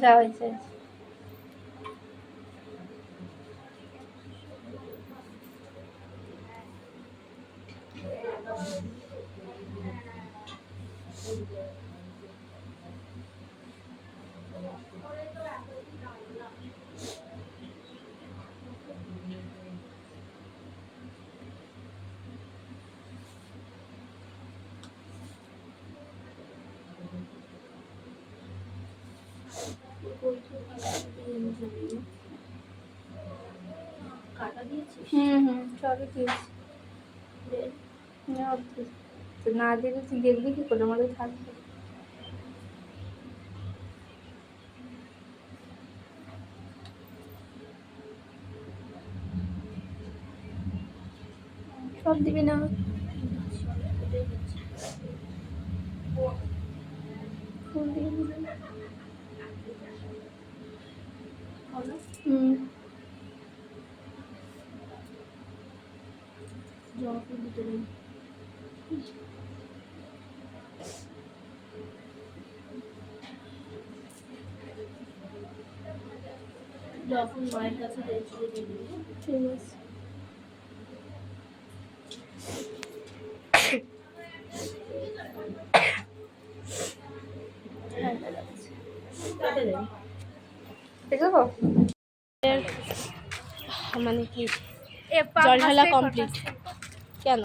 যা হয়েছে কাটা দিয়েছিস হুম হুম। সবই দিয়েছি না দিলে তুই দেখবি কি করে? আমাদের থাকবে। সব দিবি না? ফুল দিয়ে ফুল মায়ের কাছে ঠিক আছে হ্যাঁ দেবে মানে কি? জল ঢালা কমপ্লিট কেন?